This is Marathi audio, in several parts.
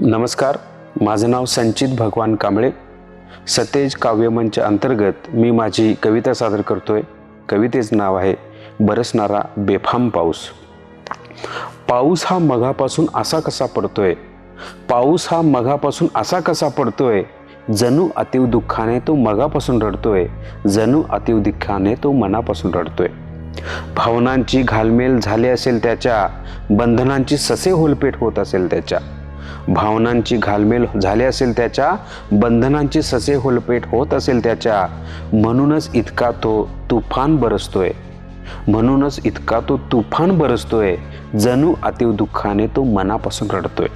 नमस्कार माझं नाव संचित भगवान कांबळे. सतेज काव्यमंच अंतर्गत मी माझी कविता सादर करतोय. कवितेचं नाव आहे बरसणारा बेफाम पाऊस. पाऊस हा मघापासून असा कसा पडतोय? पाऊस हा मघापासून असा कसा पडतोय? जणू अतिव दुःखाने तो मगापासून रडतोय. जणू अतिव दुःखाने तो मनापासून रडतोय. भावनांची घालमेल झाली असेल त्याच्या बंधनांची ससे होलपेट होत असेल त्याच्या. भावनांची घालमेल झाली असेल त्याच्या बंधनांची ससे होलपेट होत असेल त्याच्या म्हणूनच इतका तो तुफान बरसतोय. म्हणूनच इतका तो तुफान बरसतोय जणू अतिव दुःखाने तो मनापासून रडतोय.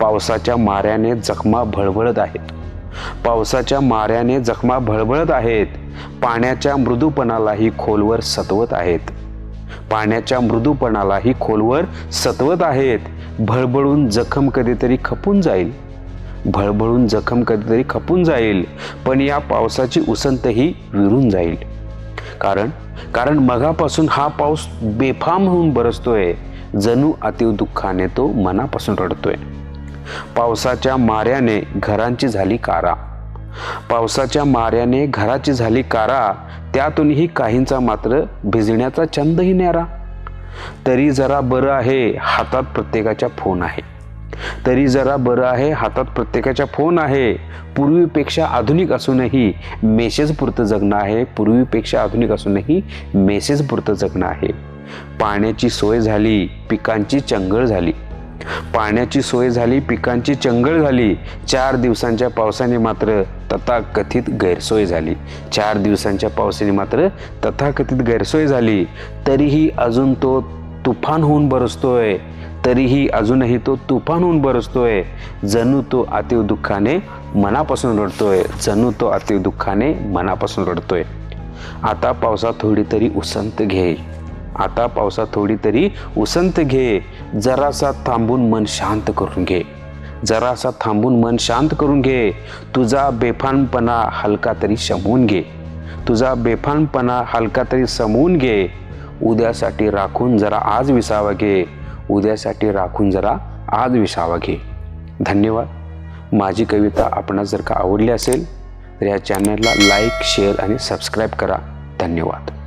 पावसाच्या माऱ्याने जखमा भळभळत आहेत. पावसाच्या माऱ्याने जखमा भळभळत आहेत. पाण्याच्या मृदूपणालाही खोलवर सतवत आहेत. पाण्याच्या मृदूपणालाही खोलवर सतवत आहेत. भळभळून जखम कधीतरी खपून जाईल. भळभळून जखम कधीतरी खपून जाईल पण या पावसाची उसंतही विरून जाईल. कारण कारण मगापासून हा पाऊस बेफाम होऊन बरसतोय जणू अतिव दुःखाने तो मनापासून रडतोय. पावसाच्या माऱ्याने घरांची झाली कारा. पावसाच्या माऱ्याने घराची झाली कारा त्यातूनही काहींचा मात्र भिजण्याचा छंदही न्यारा. तरी जरा बरं आहे हातात प्रत्येकाच्या फोन आहे. तरी जरा बरं आहे हातात प्रत्येकाच्या फोन आहे. पूर्वीपेक्षा आधुनिक असूनही मेसेज पुरतं जगणं आहे. पूर्वीपेक्षा आधुनिक असूनही मेसेज पुरतं जगणं आहे. पाण्याची सोय झाली पिकांची चंगळ झाली. पाण्याची सोय झाली पिकांची चंगळ झाली. चार दिवसांच्या पावसाने मात्र तथाकथित गैरसोय झाली. चार दिवसांच्या पावसाने मात्र तथाकथित गैरसोय झाली. तरीही अजून तो तुफान होऊन बरसतोय. तरीही अजूनही तो तुफान होऊन बरसतोय. जणू तो अतिव दुःखाने मनापासून रडतोय. जणू तो अतिव दुःखाने मनापासून रडतोय. आता पावसात थोडी तरी उसंत घे. आता पावसात थोडी तरी उसंत घे. जरासा थांबून मन शांत करून घे. जरासा थांबून मन शांत करून घे. तुझा बेफानपणा हलका तरी शमवून घे. तुझा बेफानपणा हलका तरी समवून घे. उद्यासाठी राखून जरा आज विसावा घे. उद्यासाठी राखून जरा आज विसावा घे. धन्यवाद. माझी कविता आपणास जर का आवडली असेल तर या चॅनलला लाईक शेअर आणि सबस्क्राईब करा. धन्यवाद.